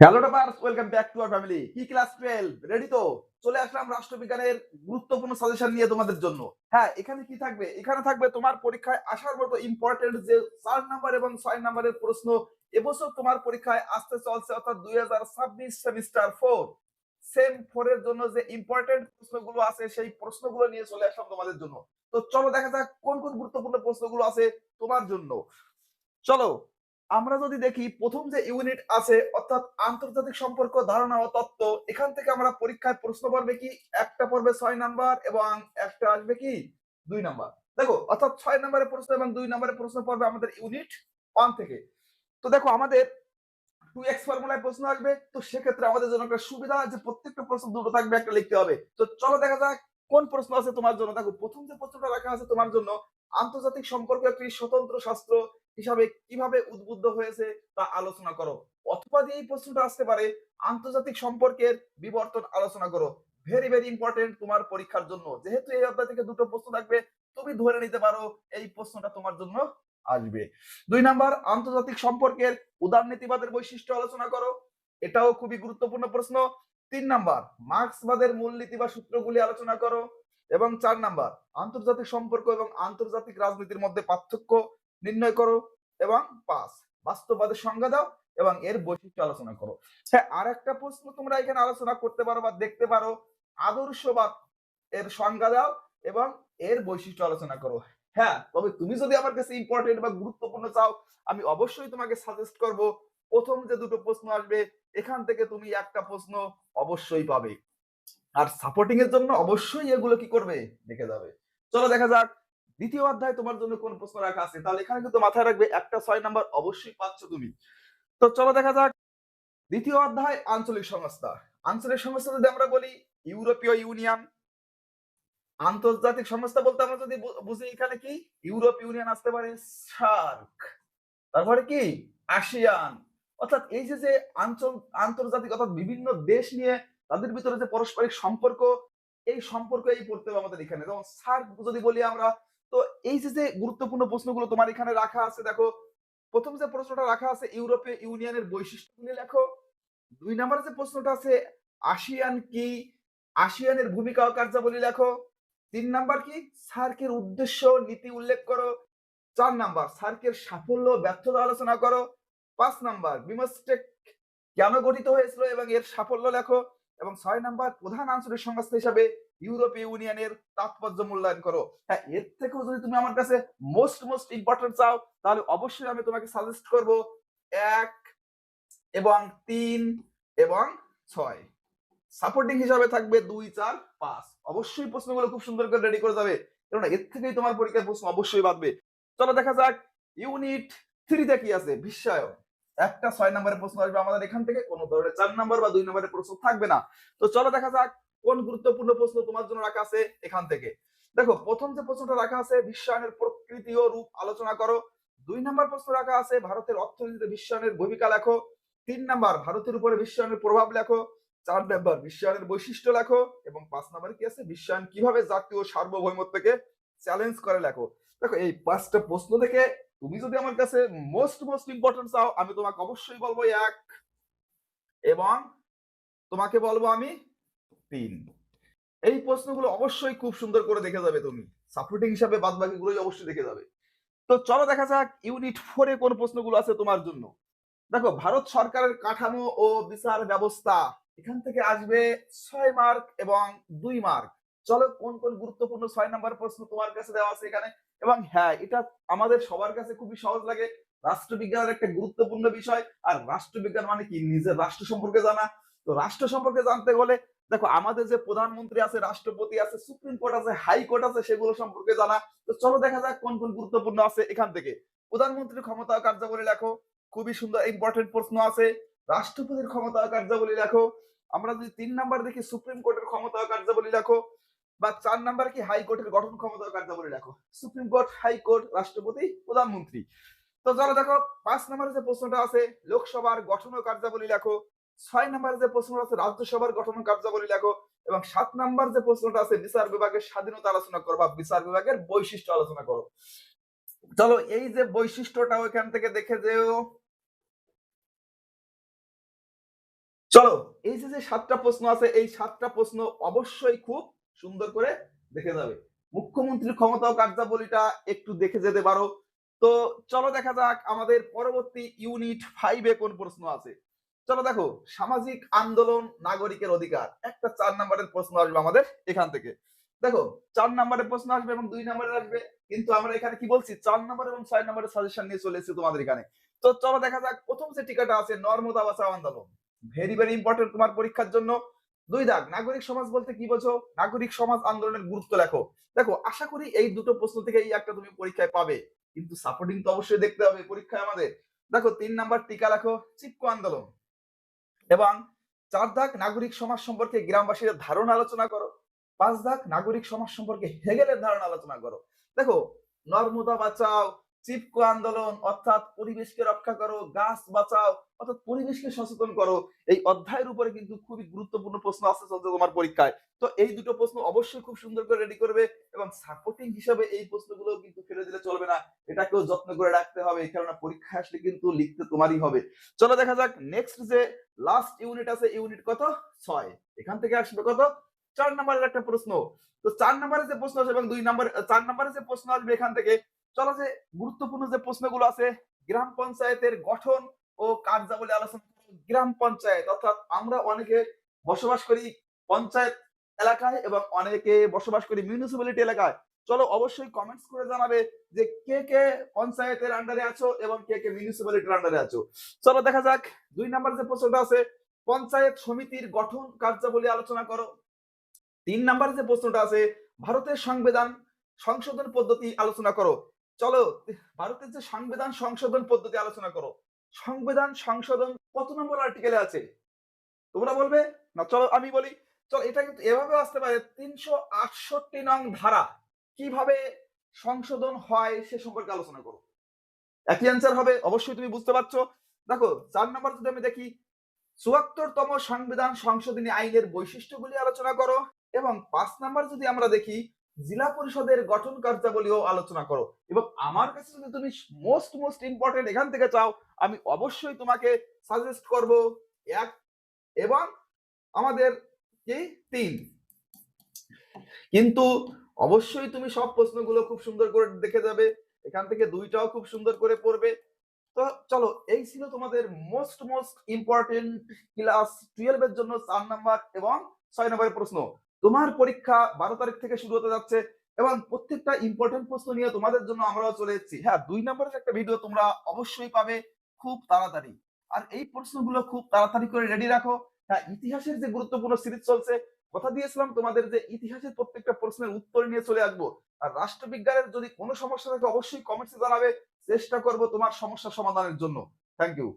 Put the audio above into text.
Hello toppers welcome back to our family কি class twelve ready তো? চলে আসলাম রাষ্ট্রবিজ্ঞানের গুরুত্বপূর্ণ সাজেশন নিয়ে তোমাদের জন্য। হ্যাঁ এখানে কি থাকবে? এখানে থাকবে তোমার পরীক্ষায় আসার মতো ইম্পর্টেন্ট যে চার নাম্বার এবং ছয় নাম্বারের প্রশ্ন, এবছর তোমার পরীক্ষায় আসতে চলছে অর্থাৎ দুই হাজার ছাব্বিশ সেমিস্টার ফোর সেম ফোর এর জন্য যে ইম্পর্টেন্ট প্রশ্নগুলো আছে, সেই প্রশ্নগুলো নিয়ে চলে আসলাম তোমাদের জন্য। তো চলো দেখা যাক কোন কোন গুরুত্বপূর্ণ প্রশ্নগুলো আছে তোমার জন্য। চলো আমরা যদি দেখি প্রথম যে ইউনিট আছে, অর্থাৎ আন্তর্জাতিক সম্পর্ক, ধারণা ও তত্ত্ব, এখান থেকে আমরা পরীক্ষায় প্রশ্ন পড়বে কি? একটা পড়বে ছয় নাম্বার এবং একটা আসবে কি? দুই নাম্বার দেখো, অর্থাৎ ছয় নম্বরের প্রশ্ন এবং দুই নম্বরের প্রশ্ন পড়বে আমাদের ইউনিট ওয়ান থেকে। তো দেখো, আমাদের টু এক্স ফর্মুলায় প্রশ্ন আসবে। তো সেক্ষেত্রে আমাদের জন্য একটা সুবিধা যে প্রত্যেকটা প্রশ্ন দুটো থাকবে, একটা লিখতে হবে। তো চলো দেখা যাক কোন প্রশ্ন আছে তোমার জন্য। দেখো, প্রথম যে প্রশ্নটা রাখা আছে তোমার জন্য, আন্তর্জাতিক সম্পর্ক একটি স্বতন্ত্র শাস্ত্র। হিসাবে কীভাবে উদ্বুদ্ধ হয়েছে তা আলোচনা করো। অথবা এই প্রশ্নটা আসতে পারে, আন্তর্জাতিক সম্পর্কের বিবর্তন আলোচনা করো। ভেরি ভেরি ইম্পর্টেন্ট তোমার পরীক্ষার জন্য। যেহেতু এই অধ্যায় থেকে দুটো প্রশ্ন থাকবে, তুমি ধরে নিতে পারো এই প্রশ্নটা তোমার জন্য আসবে। দুই নাম্বার, আন্তর্জাতিক সম্পর্কের উদারনীতিবাদের বৈশিষ্ট্য আলোচনা করো। এটাও খুবই গুরুত্বপূর্ণ প্রশ্ন। তিন নাম্বার, মার্ক্সবাদের মূলনীতি বা সূত্রগুলি আলোচনা করো। এবং চার নাম্বার, আন্তর্জাতিক সম্পর্ক এবং আন্তর্জাতিক রাজনীতির মধ্যে পার্থক্য নির্ণয় করো এবং পাঁচ বাস্তববাদের সংজ্ঞা দাও এবং এর বৈশিষ্ট্য আলোচনা করো। হ্যাঁ আর একটা প্রশ্ন তোমরা এখানে আলোচনা করতে পারো বা দেখতে পারো। আদর্শবাদ এর সংজ্ঞা দাও এবং এর বৈশিষ্ট্য আলোচনা করো। হ্যাঁ তবে তুমি যদি আমার কাছে ইম্পর্টেন্ট বা গুরুত্বপূর্ণ চাও, আমি অবশ্যই তোমাকে সাজেস্ট করব, প্রথম যে দুটো প্রশ্ন আসবে, এখান থেকে তুমি একটা প্রশ্ন অবশ্যই পাবে। আর সাপোর্টিং এর জন্য অবশ্যই এগুলো কি করবে? দেখে যাবে। চলো দেখা যাক। দ্বিতীয় অধ্যায় তোমার জন্য কোন প্রশ্ন রাখা আছে? তাহলে এখানে কিন্তু মাথায় রাখবে একটা ছয় নাম্বার অবশ্যই পাচ্ছ তুমি। তো চলো দেখা যাক। দ্বিতীয় অধ্যায়, আঞ্চলিক সংস্থা। আঞ্চলিক সংস্থা যদি আমরা বলি, ইউরোপীয় ইউনিয়ন। আন্তর্জাতিক সংস্থা বলতে আমরা যদি বুঝি এখানে কি? ইউরোপ ইউনিয়ন আসতে পারে সার্ক তারপরে কি? আসিয়ান। অর্থাৎ এই যে যে আঞ্চল, আন্তর্জাতিক অর্থাৎ বিভিন্ন দেশ নিয়ে তাদের ভিতরে যে পারস্পরিক সম্পর্ক, এই সম্পর্ক এই পড়তে হবে আমাদের এখানে। যেমন সার্ক যদি বলি আমরা তো এই যে যে গুরুত্বপূর্ণ প্রশ্নগুলো তোমার এখানে রাখা আছে, দেখো, প্রথম যে প্রশ্নটা রাখা আছে ইউরোপীয় ইউনিয়নের বৈশিষ্ট্যগুলি লেখো। দুই নম্বরে যে প্রশ্নটা আছে, আসিয়ান কি? আসিয়ানের ভূমিকা ও কার্যাবলী লেখো। তিন নাম্বার কি? সার্কের উদ্দেশ্য, নীতি উল্লেখ করো। চার নাম্বার, সার্কের সাফল্য ব্যর্থতা আলোচনা করো। পাঁচ নাম্বার, বিমস্টেক কেন গঠিত হয়েছিল এবং এর সাফল্য লেখো। এবং ছয় নাম্বার, প্রধান আঞ্চলিক সংস্থা হিসাবে ইউরোপীয় ইউনিয়নের তাৎপর্য মূল্যায়ন করো। হ্যাঁ এর থেকেও যদি তুমি আমার কাছে মোস্ট মোস্ট ইম্পর্টেন্ট চাও, তাহলে অবশ্যই আমি তোমাকে সাজেস্ট করব এক এবং তিন এবং ছয়। সাপোর্টিং হিসাবে থাকবে দুই, চার, পাঁচ। অবশ্যই প্রশ্নগুলো খুব সুন্দর করে রেডি করে যাবে। কেননা এর থেকেই তোমার পরীক্ষার প্রশ্ন অবশ্যই বাঁধবে। চলো দেখা যাক ইউনিট থ্রিতে কি আছে? বিশ্বায়ন একটা ছয় নম্বরের প্রশ্ন আসবে আমাদের এখান থেকে, কোনো ধরনের চার নম্বর বা দুই নম্বরের প্রশ্ন থাকবে না। তো চলো দেখা যাক কোন গুরুত্বপূর্ণ প্রশ্ন তোমার জন্য রাখা আছে? এখান থেকে। দেখো, প্রথম যে প্রশ্নটা রাখা আছে, বিশ্বায়নের প্রকৃতি ও রূপ আলোচনা করো। দুই নম্বর প্রশ্ন রাখা আছে, ভারতের অর্থনীতিতে বিশ্বায়নের ভূমিকা লেখো। তিন নাম্বার, ভারতের উপরে বিশ্বায়নের প্রভাব লেখো। চার নাম্বার, বিশ্বায়নের বৈশিষ্ট্য লেখো। এবং পাঁচ নাম্বার কি আছে? বিশ্বায়ন কীভাবে জাতীয় সার্বভৌমত্বকে চ্যালেঞ্জ করে লেখো? দেখো, এই পাঁচটা প্রশ্ন থেকে তুমি যদি আমার কাছে মোস্ট মোস্ট ইম্পর্টেন্ট চাও, আমি তোমাকে অবশ্যই বলব এক। এবং তোমাকে বলব আমি তিন। এই প্রশ্নগুলো অবশ্যই খুব সুন্দর করে দেখে যাবে তুমি। সাপোর্টিং হিসাবে বাদ বাকিগুলোই অবশ্যই দেখে যাবে। তো চলো দেখা যাক ইউনিট ফোরে কোন প্রশ্নগুলো আছে তোমার জন্য। দেখো, ভারত সরকারের কাঠামো ও বিচার ব্যবস্থা। এখান থেকে আসবে ছয় মার্ক এবং দুই মার্ক চলো, কোন কোন গুরুত্বপূর্ণ ছয় নাম্বার প্রশ্ন তোমার কাছে দেওয়া আছে এখানে? এবং হ্যাঁ এটা আমাদের সবার কাছে খুবই সহজ লাগে। রাষ্ট্রবিজ্ঞানের একটা গুরুত্বপূর্ণ বিষয়। আর রাষ্ট্রবিজ্ঞান মানে কি? নিজের রাষ্ট্র সম্পর্কে জানা। তো রাষ্ট্র সম্পর্কে জানতে গেলে দেখো, আমাদের যে প্রধানমন্ত্রী আছে, রাষ্ট্রপতি আছে, সুপ্রিম কোর্ট আছে হাইকোর্ট আছে, সেগুলো সম্পর্কে জানা। তো চলো দেখা যাক কোন কোন গুরুত্বপূর্ণ আছে এখান থেকে। প্রধানমন্ত্রীর ক্ষমতা কার্যাবলী লেখো, খুবই সুন্দর ইম্পর্টেন্ট প্রশ্ন আছে। রাষ্ট্রপতির ক্ষমতা কার্যাবলী লেখো, আমরা যদি তিন নাম্বার দেখি, সুপ্রিম কোর্টের ক্ষমতা কার্যাবলী লেখো, বা চার নাম্বার কি হাইকোর্টের গঠন ক্ষমতা কার্যাবলী লেখো। সুপ্রিম কোর্ট হাইকোর্ট রাষ্ট্রপতি, প্রধানমন্ত্রী। তো চলো দেখো, পাঁচ নাম্বারে যে প্রশ্নটা আছে, লোকসভার গঠন ও কার্যাবলী লেখো ছয় নাম্বারে যে প্রশ্নটা আছে, রাজ্যসভার গঠন কার্যাবলী লেখো এবং সাত নাম্বার যে প্রশ্নটা আছে, বিচার বিভাগের স্বাধীনতা আলোচনা করো বা বিচার বিভাগের বৈশিষ্ট্য আলোচনা করো। চলো, এই যে বৈশিষ্ট্যটা ওইখান থেকে দেখে যেও। চলো, এই যে সাতটা প্রশ্ন আছে, এই সাতটা প্রশ্ন অবশ্যই খুব সুন্দর করে দেখে যাবে। মুখ্যমন্ত্রীর ক্ষমতা ও কার্যাবলীটা একটু দেখে যেতে পারো। তো চলো দেখা যাক, আমাদের পরবর্তী ইউনিট ফাইভে কোন প্রশ্ন আছে। চলো দেখো, সামাজিক আন্দোলন নাগরিকের অধিকার। একটা চার নম্বরের প্রশ্ন আসবে আমাদের এখান থেকে। দেখো, চার নম্বরের প্রশ্ন আসবে এবং দুই নম্বরের আসবে, কিন্তু আমরা এখানে কি বলছি? চার নম্বর এবং ছয় নম্বরের সাজেশন নিয়ে চলে এসেছি তোমাদের এখানে। তো চলো দেখা যাক, প্রথম যে টিকাটা আছে, নর্মদা বাঁচাও আন্দোলন। ভেরি ভেরি ইম্পর্টেন্ট তোমার পরীক্ষার জন্য। দুই দাগ, নাগরিক সমাজ বলতে কি বোঝো? নাগরিক সমাজ আন্দোলনের গুরুত্ব লেখো। দেখো, আশা করি এই দুটো প্রশ্ন থেকে এই একটা তুমি পরীক্ষায় পাবে। কিন্তু সাপোর্টিং তো অবশ্যই দেখতে হবে পরীক্ষায় আমাদের। দেখো, তিন নাম্বার টিকা লেখো চিপকো আন্দোলন। এবং চার দাগ নাগরিক সমাজ সম্পর্কে গ্রামবাসীদের ধারণা আলোচনা করো, পাঁচ দাগ নাগরিক সমাজ সম্পর্কে হেগেলের ধারণা আলোচনা করো। দেখো, নর্মদা বাঁচাও চিপকো আন্দোলন, অর্থাৎ পরিবেশকে রক্ষা করো, গাছ বাঁচাও, অর্থাৎ পরিবেশকে সচেতন করো, এই অধ্যায়ের উপরে কিন্তু খুবই গুরুত্বপূর্ণ প্রশ্ন আসতে চলছে তোমার পরীক্ষায়। তো এই দুটো প্রশ্ন অবশ্যই খুব সুন্দর করে রেডি করবে এবং সাপোর্টিং হিসাবে এই প্রশ্নগুলো কিন্তু ফেলে দিলে চলবে না। এটাকেও যত্ন করে রাখতে হবে কেননা পরীক্ষা আসলে কিন্তু লিখতে তোমারই হবে। চলো দেখা যাক নেক্সট যে লাস্ট ইউনিট আছে ইউনিট কত? ছয়। এখান থেকে আসবে কত? চার নম্বরের একটা প্রশ্ন। তো চার নম্বরের যে প্রশ্ন আছে এবং দুই নম্বর, চার নম্বরের যে প্রশ্ন আসবে এখান থেকে চলো যে গুরুত্বপূর্ণ যে প্রশ্নগুলো আছে, গ্রাম পঞ্চায়েতের গঠন ও কার্যাবলী আলোচনা গ্রাম পঞ্চায়েত, অর্থাৎ আমরা অনেকে বসবাস করি পঞ্চায়েত এলাকায় এবং অনেকে বসবাস করি মিউনিসিপ্যালিটি এলাকায়। চলো অবশ্যই কমেন্টস করে জানাবে যে কে কে পঞ্চায়েতের আন্ডারে আছো এবং কে কে মিউনিসিপ্যালিটির আন্ডারে আছো। চলো দেখা যাক, দুই নাম্বার যে প্রশ্নটা আছে, পঞ্চায়েত সমিতির গঠন কার্যাবলী আলোচনা করো। তিন নাম্বার যে প্রশ্নটা আছে, ভারতের সংবিধান সংশোধন পদ্ধতি আলোচনা করো। চলো, ভারতের যে সংবিধান সংশোধন পদ্ধতি আলোচনা করো। সংবিধান সংশোধন কত নম্বর আর্টিকেলে আছে? তোমরা বলবে? না, চলো আমি বলি। চলো, এটা কিন্তু এভাবে আসতে পারে, তিনশো আটষট্টি নং ধারা। কীভাবে সংশোধন হয় সে সম্পর্কে আলোচনা করো। একই অ্যান্সার হবে, অবশ্যই তুমি বুঝতে পারছ। দেখো, চার নম্বর যদি আমি দেখি, চুয়াত্তরতম সংবিধান সংশোধনী আইনের বৈশিষ্ট্যগুলি আলোচনা করো এবং পাঁচ নাম্বার যদি আমরা দেখি জেলা পরিষদের গঠন কার্যাবলীও আলোচনা করো। এবং আমার কাছে যদি তুমি মোস্ট মোস্ট ইম্পর্টেন্ট এখান থেকে চাও, আমি অবশ্যই তোমাকে সাজেস্ট করব এক এবং আমাদের কি? তিন। কিন্তু অবশ্যই তুমি সব প্রশ্নগুলো খুব সুন্দর করে দেখে যাবে। এখান থেকে দুইটাও খুব সুন্দর করে পড়বে। তো চলো, এই ছিল তোমাদের most most important class twelve এর জন্য চার নাম্বার এবং ছয় নম্বরের প্রশ্ন। তোমার পরীক্ষা বারো তারিখ থেকে শুরু হতে যাচ্ছে এবং প্রত্যেকটা ইম্পর্টেন্ট প্রশ্ন নিয়ে তোমাদের জন্য আমরাও চলে এসেছি। হ্যাঁ দুই নম্বরের একটা ভিডিও তোমরা অবশ্যই পাবে খুব তাড়াতাড়ি। আর এই প্রশ্নগুলো খুব তাড়াতাড়ি করে রেডি রাখো। হ্যাঁ ইতিহাসের যে গুরুত্বপূর্ণ সিরিজ চলছে, কথা দিয়েছিলাম তোমাদের যে ইতিহাসের প্রত্যেকটা প্রশ্নের উত্তর নিয়ে চলে আসব। আর রাষ্ট্রবিজ্ঞানের যদি কোনো সমস্যা থাকে, অবশ্যই কমেন্টসে জানাবে। চেষ্টা করব তোমার সমস্যা সমাধানের জন্য। Thank you